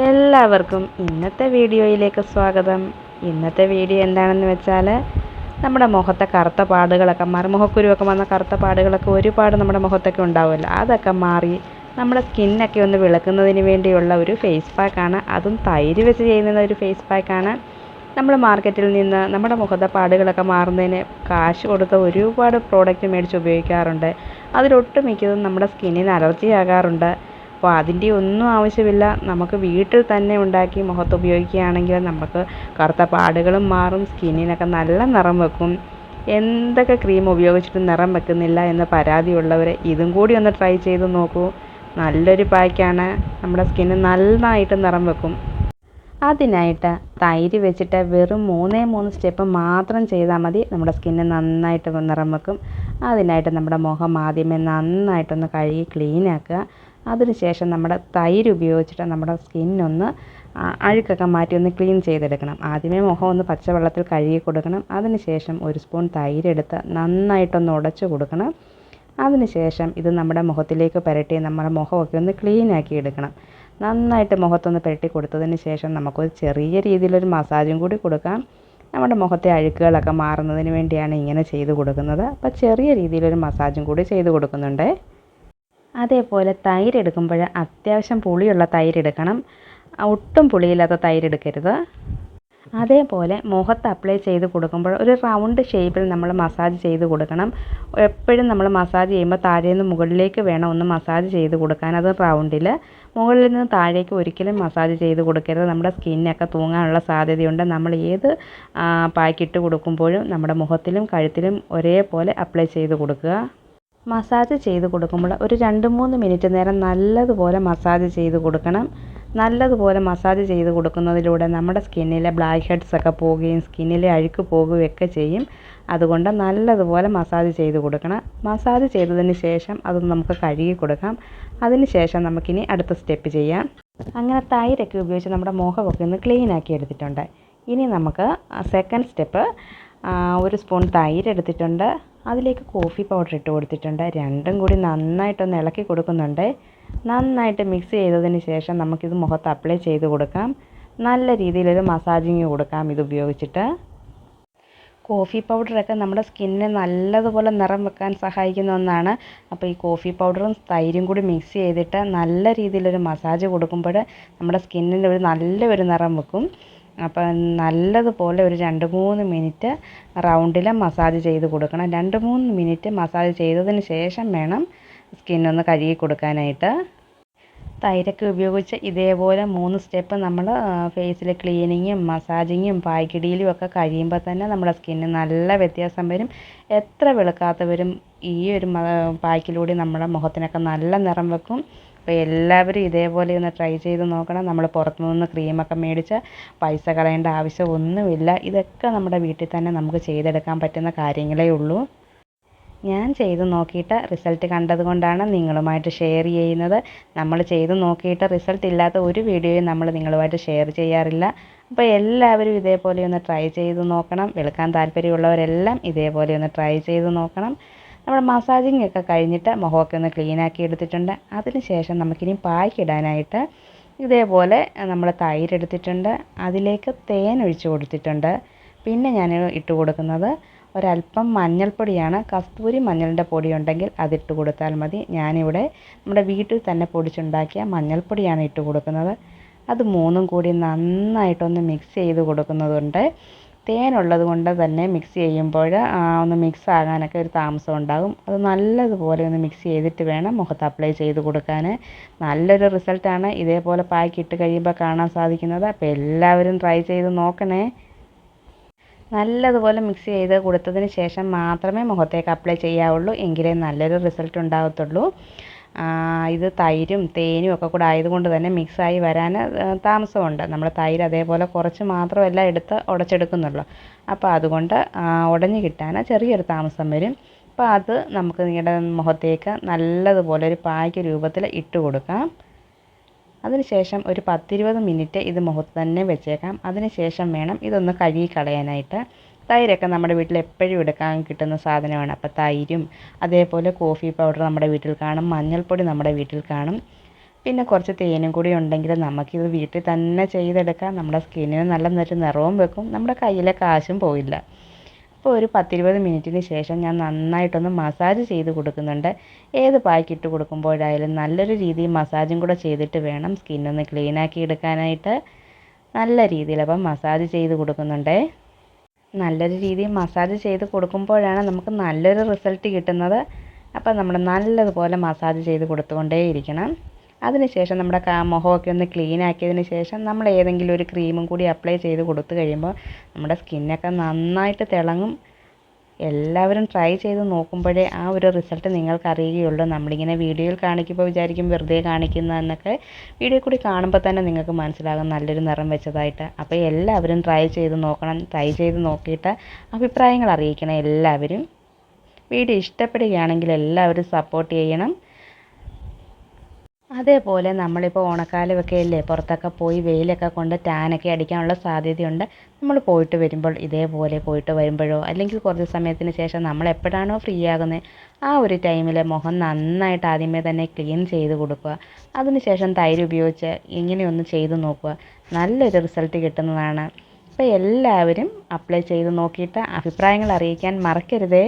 എല്ലാവർക്കും ഇന്നത്തെ വീഡിയോയിലേക്ക് സ്വാഗതം. ഇന്നത്തെ വീഡിയോ എന്താണെന്ന് വെച്ചാൽ നമ്മുടെ മുഖത്തെ കറുത്ത പാടുകളൊക്കെ മാറി മുഖക്കുരുവൊക്കെ വന്ന കറുത്ത പാടുകളൊക്കെ ഒരുപാട് നമ്മുടെ മുഖത്തൊക്കെ ഉണ്ടാവുമല്ലോ. അതൊക്കെ മാറി നമ്മുടെ സ്കിന്നൊക്കെ ഒന്ന് വിളക്കുന്നതിന് വേണ്ടിയുള്ള ഒരു ഫേസ് പാക്കാണ് അതും തൈര് വെച്ച് ചെയ്യുന്ന ഒരു ഫേസ് പാക്കാണ് നമ്മൾ മാർക്കറ്റിൽ നിന്ന് നമ്മുടെ മുഖത്തെ പാടുകളൊക്കെ മാറുന്നതിന് കാശ് കൊടുത്ത് ഒരുപാട് പ്രോഡക്റ്റ് മേടിച്ച് ഉപയോഗിക്കാറുണ്ട്. അതിലൊട്ടുമിക്കതും നമ്മുടെ സ്കിന്നിന് അലർജി ആകാറുണ്ട്. അപ്പോൾ അതിന്റെ ഒന്നും ആവശ്യമില്ല. നമുക്ക് വീട്ടിൽ തന്നെ ഉണ്ടാക്കി മുഖത്ത് ഉപയോഗിക്കുകയാണെങ്കിൽ നമുക്ക് കറുത്ത പാടുകളും മാറും സ്കിന്നിനൊക്കെ നല്ല നിറം വെക്കും. എന്തൊക്കെ ക്രീം ഉപയോഗിച്ചിട്ടും നിറം വെക്കുന്നില്ല എന്ന് പരാതിയുള്ളവർ ഇതും കൂടി ഒന്ന് ട്രൈ ചെയ്ത് നോക്കൂ. നല്ലൊരു പായ്ക്കാണ്. നമ്മുടെ സ്കിന്ന് നന്നായിട്ട് നിറം വെക്കും. അതിനായിട്ട് തൈര് വെച്ചിട്ട് വെറും മൂന്നേ മൂന്ന് സ്റ്റെപ്പ് മാത്രം ചെയ്താൽ മതി. നമ്മുടെ സ്കിന്ന് നന്നായിട്ട് നിറം വെക്കും. അതിനായിട്ട് നമ്മുടെ മുഖം ആദ്യമേ നന്നായിട്ടൊന്ന് കഴുകി ക്ലീൻ ആക്കുക അതിനുശേഷം നമ്മുടെ തൈര് ഉപയോഗിച്ചിട്ട് നമ്മുടെ സ്കിന്നൊന്ന് അഴുക്കൊക്കെ മാറ്റി ഒന്ന് ക്ലീൻ ചെയ്തെടുക്കണം. ആദ്യമേ മുഖം ഒന്ന് പച്ചവെള്ളത്തിൽ കഴുകി കൊടുക്കണം. അതിനുശേഷം ഒരു സ്പൂൺ തൈരെടുത്ത് നന്നായിട്ടൊന്ന് ഉടച്ചു കൊടുക്കണം. അതിനുശേഷം ഇത് നമ്മുടെ മുഖത്തിലേക്ക് പുരട്ടി നമ്മുടെ മുഖമൊക്കെ ഒന്ന് ക്ലീനാക്കി എടുക്കണം. നന്നായിട്ട് മുഖത്തൊന്ന് പുരട്ടി കൊടുത്തതിന് ശേഷം നമുക്കൊരു ചെറിയ രീതിയിലൊരു മസാജും കൂടി കൊടുക്കാം. നമ്മുടെ മുഖത്തെ അഴുക്കുകളൊക്കെ മാറുന്നതിന് വേണ്ടിയാണ് ഇങ്ങനെ ചെയ്ത് കൊടുക്കുന്നത്. അപ്പോൾ ചെറിയ രീതിയിലൊരു മസാജും കൂടി ചെയ്ത് കൊടുക്കുന്നുണ്ട്. അതേപോലെ തൈര് എടുക്കുമ്പോൾ അത്യാവശ്യം പുളിയുള്ള തൈര് എടുക്കണം ഒട്ടും പുളിയില്ലാത്ത തൈര് എടുക്കരുത് അതേപോലെ മുഖത്ത് അപ്ലൈ ചെയ്ത് കൊടുക്കുമ്പോൾ ഒരു റൗണ്ട് ഷേപ്പിൽ നമ്മൾ മസാജ് ചെയ്ത് കൊടുക്കണം. എപ്പോഴും നമ്മൾ മസാജ് ചെയ്യുമ്പോൾ താഴെ താഴേന്ന് മുകളിലേക്ക് വേണം ഒന്ന് മസാജ് ചെയ്ത് കൊടുക്കാൻ. അത് റൗണ്ടിൽ മുകളിൽ നിന്ന് താഴേക്ക് ഒരിക്കലും മസാജ് ചെയ്ത് കൊടുക്കരുത്. നമ്മുടെ സ്കിന്നൊക്കെ തൂങ്ങാനുള്ള സാധ്യതയുണ്ട്. നമ്മൾ ഏത് പാക്കിട്ട് കൊടുക്കുമ്പോഴും നമ്മുടെ മുഖത്തിലും കഴുത്തിലും ഒരേപോലെ അപ്ലൈ ചെയ്ത് കൊടുക്കുക. മസാജ് ചെയ്ത് കൊടുക്കുമ്പോൾ ഒരു രണ്ട് മൂന്ന് മിനിറ്റ് നേരം നല്ലതുപോലെ മസാജ് ചെയ്ത് കൊടുക്കണം. നല്ലതുപോലെ മസാജ് ചെയ്ത് കൊടുക്കുന്നതിലൂടെ നമ്മുടെ സ്കിന്നിലെ ബ്ലാക്ക് ഹെഡ്സ് ഒക്കെ പോവുകയും സ്കിന്നിലെ അഴുക്ക് പോവുകയൊക്കെ ചെയ്യും. അതുകൊണ്ട് നല്ലതുപോലെ മസാജ് ചെയ്ത് കൊടുക്കണം. മസാജ് ചെയ്തതിന് ശേഷം അത് നമുക്ക് കഴുകി കൊടുക്കാം. അതിന് ശേഷം നമുക്കിനി അടുത്ത സ്റ്റെപ്പ് ചെയ്യാം. അങ്ങനെ തൈരൊക്കെ ഉപയോഗിച്ച് നമ്മുടെ മുഖമൊക്കെ ഒന്ന് ക്ലീൻ ആക്കി എടുത്തിട്ടുണ്ട്. ഇനി നമുക്ക് സെക്കൻഡ് സ്റ്റെപ്പ് ഒരു സ്പൂൺ തൈര് എടുത്തിട്ടുണ്ട്. അതിലേക്ക് കോഫി പൗഡർ ഇട്ട് കൊടുത്തിട്ടുണ്ട്. രണ്ടും കൂടി നന്നായിട്ടൊന്ന് ഇളക്കി കൊടുക്കുന്നുണ്ട്. നന്നായിട്ട് മിക്സ് ചെയ്തതിന് ശേഷം നമുക്കിത് മുഖത്ത് അപ്ലൈ ചെയ്ത് കൊടുക്കാം. നല്ല രീതിയിലൊരു മസാജിങ് കൊടുക്കാം ഇത് ഉപയോഗിച്ചിട്ട്. കോഫി പൗഡറൊക്കെ നമ്മുടെ സ്കിന്നിന് നല്ലതുപോലെ നിറം വെക്കാൻ സഹായിക്കുന്ന ഒന്നാണ്. അപ്പോൾ ഈ കോഫി പൗഡറും തൈരും കൂടി മിക്സ് ചെയ്തിട്ട് നല്ല രീതിയിലൊരു മസാജ് കൊടുക്കുമ്പോൾ നമ്മുടെ സ്കിന്നിന്റെ ഒരു നല്ലൊരു നിറം വെക്കും. അപ്പം നല്ലതുപോലെ ഒരു രണ്ട് മൂന്ന് മിനിറ്റ് റൗണ്ടിൽ മസാജ് ചെയ്ത് കൊടുക്കണം. രണ്ട് മൂന്ന് മിനിറ്റ് മസാജ് ചെയ്തതിന് ശേഷം വേണം സ്കിന്നൊന്ന് കഴുകി കൊടുക്കാനായിട്ട്. തൈരൊക്കെ ഉപയോഗിച്ച് ഇതേപോലെ മൂന്ന് സ്റ്റെപ്പ് നമ്മൾ ഫേസിൽ ക്ലീനിങ്ങും മസാജിങ്ങും പായ്ക്കിടിയിലും ഒക്കെ കഴിയുമ്പോൾ തന്നെ നമ്മുടെ സ്കിന്ന് നല്ല വ്യത്യാസം വരും. എത്ര വെളുക്കാത്തവരും ഈ ഒരു പായ്ക്കിലൂടെ നമ്മുടെ മുഖത്തിനൊക്കെ നല്ല നിറം വെക്കും. അപ്പോൾ എല്ലാവരും ഇതേപോലെ ഒന്ന് ട്രൈ ചെയ്ത് നോക്കണം. നമ്മൾ പുറത്തു നിന്ന് ക്രീമൊക്കെ മേടിച്ച് പൈസ കളയേണ്ട ആവശ്യം ഒന്നുമില്ല. ഇതൊക്കെ നമ്മുടെ വീട്ടിൽ തന്നെ നമുക്ക് ചെയ്തെടുക്കാൻ പറ്റുന്ന കാര്യങ്ങളേ ഉള്ളൂ. ഞാൻ ചെയ്ത് നോക്കിയിട്ട് റിസൾട്ട് കണ്ടതുകൊണ്ടാണ് നിങ്ങളുമായിട്ട് ഷെയർ ചെയ്യുന്നത്. നമ്മൾ ചെയ്ത് നോക്കിയിട്ട് റിസൾട്ട് ഇല്ലാത്ത ഒരു വീഡിയോയും നമ്മൾ നിങ്ങളുമായിട്ട് ഷെയർ ചെയ്യാറില്ല. അപ്പോൾ എല്ലാവരും ഇതേപോലെ ഒന്ന് ട്രൈ ചെയ്ത് നോക്കണം. വെളുക്കാൻ താല്പര്യമുള്ളവരെല്ലാം ഇതേപോലെ ഒന്ന് ട്രൈ ചെയ്ത് നോക്കണം. നമ്മുടെ മസാജിങ് ഒക്കെ കഴിഞ്ഞിട്ട് മുഖമൊക്കെ ഒന്ന് ക്ലീൻ ആക്കി എടുത്തിട്ടുണ്ട്. അതിന് ശേഷം നമുക്കിനി പായ്ക്കിടാനായിട്ട് ഇതേപോലെ നമ്മൾ തൈര് എടുത്തിട്ടുണ്ട്. അതിലേക്ക് തേൻ ഒഴിച്ച് കൊടുത്തിട്ടുണ്ട്. പിന്നെ ഞാൻ ഇട്ട് കൊടുക്കുന്നത് ഒരല്പം മഞ്ഞൾപ്പൊടിയാണ്. കസ്തൂരി മഞ്ഞളിന്റെ പൊടി ഉണ്ടെങ്കിൽ അതിട്ട് കൊടുത്താൽ മതി. ഞാനിവിടെ നമ്മുടെ വീട്ടിൽ തന്നെ പൊടിച്ചുണ്ടാക്കിയ മഞ്ഞൾപ്പൊടിയാണ് ഇട്ട് കൊടുക്കുന്നത്. അത് മൂന്നും കൂടി നന്നായിട്ടൊന്ന് മിക്സ് ചെയ്ത് കൊടുക്കുന്നതുണ്ട്. തേനുള്ളത് കൊണ്ട് തന്നെ മിക്സ് ചെയ്യുമ്പോൾ ഒന്ന് മിക്സ് ആകാനൊക്കെ ഒരു താമസം ഉണ്ടാകും. അത് നല്ലതുപോലെ ഒന്ന് മിക്സ് ചെയ്തിട്ട് വേണം മുഖത്ത് അപ്ലൈ ചെയ്ത് കൊടുക്കാൻ. നല്ലൊരു റിസൾട്ടാണ് ഇതേപോലെ പാക്ക് ഇട്ട് കഴിയുമ്പോൾ കാണാൻ സാധിക്കുന്നത്. അപ്പോൾ എല്ലാവരും ട്രൈ ചെയ്ത് നോക്കണേ. നല്ലതുപോലെ മിക്സ് ചെയ്ത് കൊടുത്തതിന് ശേഷം മാത്രമേ മുഖത്തേക്ക് അപ്ലൈ ചെയ്യാവുള്ളൂ. എങ്കിലേ നല്ലൊരു റിസൾട്ട് ഉണ്ടാകത്തുള്ളൂ ഇത് തൈരും തേനും ഒക്കെ കൂടെ ആയതുകൊണ്ട് തന്നെ മിക്സായി വരാൻ താമസമുണ്ട്. നമ്മൾ തൈര് അതേപോലെ കുറച്ച് മാത്രമല്ല എടുത്ത് ഉടച്ചെടുക്കുന്നുള്ളൂ. അപ്പോൾ അതുകൊണ്ട് ഉടഞ്ഞ് കിട്ടാൻ ചെറിയൊരു താമസം വരും. അപ്പോൾ അത് നമുക്ക് നിങ്ങളുടെ മുഖത്തേക്ക് നല്ലതുപോലെ ഒരു പായ്ക്ക് രൂപത്തിൽ ഇട്ട് കൊടുക്കാം. അതിനുശേഷം ഒരു പത്തിരുപത് മിനിറ്റ് ഇത് മുഖത്ത് തന്നെ വെച്ചേക്കാം. അതിനുശേഷം വേണം ഇതൊന്ന് കഴുകി കളയാനായിട്ട്. തൈരൊക്കെ നമ്മുടെ വീട്ടിൽ എപ്പോഴും എടുക്കാൻ കിട്ടുന്ന സാധനമാണ്. അപ്പോൾ തൈരും അതേപോലെ കോഫി പൗഡർ നമ്മുടെ വീട്ടിൽ കാണും മഞ്ഞൾപ്പൊടി നമ്മുടെ വീട്ടിൽ കാണും. പിന്നെ കുറച്ച് തേനും കൂടി ഉണ്ടെങ്കിൽ നമുക്കിത് വീട്ടിൽ തന്നെ ചെയ്തെടുക്കാം. നമ്മുടെ സ്കിന്നിന് നല്ല നല്ലൊരു നിറവും വെക്കും. നമ്മുടെ കയ്യിലെ കാശും പോയില്ല അപ്പോൾ ഒരു പത്തിരുപത് മിനിറ്റിന് ശേഷം ഞാൻ നന്നായിട്ടൊന്ന് മസാജ് ചെയ്ത് കൊടുക്കുന്നുണ്ട്. ഏത് പായ്ക്ക് ഇട്ട് കൊടുക്കുമ്പോഴായാലും നല്ലൊരു രീതിയിൽ മസാജും കൂടെ ചെയ്തിട്ട് വേണം സ്കിന്നൊന്ന് ക്ലീനാക്കി എടുക്കാനായിട്ട്. നല്ല രീതിയിൽ അപ്പം മസാജ് ചെയ്ത് കൊടുക്കുന്നുണ്ടേ. നല്ലൊരു രീതിയിൽ മസാജ് ചെയ്ത് കൊടുക്കുമ്പോഴാണ് നമുക്ക് നല്ലൊരു റിസൾട്ട് കിട്ടുന്നത്. അപ്പം നമ്മൾ നല്ലതുപോലെ മസാജ് ചെയ്ത് കൊടുത്തുകൊണ്ടേയിരിക്കണം. അതിനുശേഷം നമ്മുടെ മുഖമൊക്കെ ഒന്ന് ക്ലീൻ ആക്കിയതിന് ശേഷം നമ്മൾ ഏതെങ്കിലും ഒരു ക്രീമും കൂടി അപ്ലൈ ചെയ്ത് കൊടുത്തു കഴിയുമ്പോൾ നമ്മുടെ സ്കിന്നൊക്കെ നന്നായിട്ട് തിളങ്ങും. എല്ലാവരും ട്രൈ ചെയ്ത് നോക്കുമ്പോഴേ ആ ഒരു റിസൾട്ട് നിങ്ങൾക്ക് അറിയുകയുള്ളൂ. നമ്മളിങ്ങനെ വീഡിയോയിൽ കാണിക്കുമ്പോൾ വിചാരിക്കും വെറുതെ കാണിക്കുന്നതെന്നൊക്കെ വീഡിയോ കൂടി കാണുമ്പോൾ തന്നെ നിങ്ങൾക്ക് മനസ്സിലാകും. നല്ലൊരു നിറം വെച്ചതായിട്ട്. അപ്പോൾ എല്ലാവരും ട്രൈ ചെയ്ത് നോക്കണം ട്രൈ ചെയ്ത് നോക്കിയിട്ട് അഭിപ്രായങ്ങൾ അറിയിക്കണം. എല്ലാവരും. വീഡിയോ ഇഷ്ടപ്പെടുകയാണെങ്കിൽ എല്ലാവരും സപ്പോർട്ട് ചെയ്യണം. അതേപോലെ നമ്മളിപ്പോൾ ഓണക്കാലമൊക്കെ അല്ലേ പുറത്തൊക്കെ പോയി വെയിലൊക്കെ കൊണ്ട് ടാനൊക്കെ അടിക്കാനുള്ള സാധ്യതയുണ്ട്. നമ്മൾ പോയിട്ട് വരുമ്പോൾ ഇതേപോലെ പോയിട്ട് വരുമ്പോഴോ അല്ലെങ്കിൽ കുറച്ച് സമയത്തിന് ശേഷം നമ്മൾ എപ്പോഴാണോ ഫ്രീ ആകുന്നത് ആ ഒരു ടൈമിൽ മുഖം നന്നായിട്ട് ആദ്യമേ തന്നെ ക്ലീൻ ചെയ്ത് കൊടുക്കുക. അതിനുശേഷം തൈര് ഉപയോഗിച്ച് ഇങ്ങനെയൊന്ന് ചെയ്ത് നോക്കുക. നല്ലൊരു റിസൾട്ട് കിട്ടുന്നതാണ്. അപ്പോൾ എല്ലാവരും അപ്ലൈ ചെയ്ത് നോക്കിയിട്ട് അഭിപ്രായങ്ങൾ അറിയിക്കാൻ മറക്കരുതേ.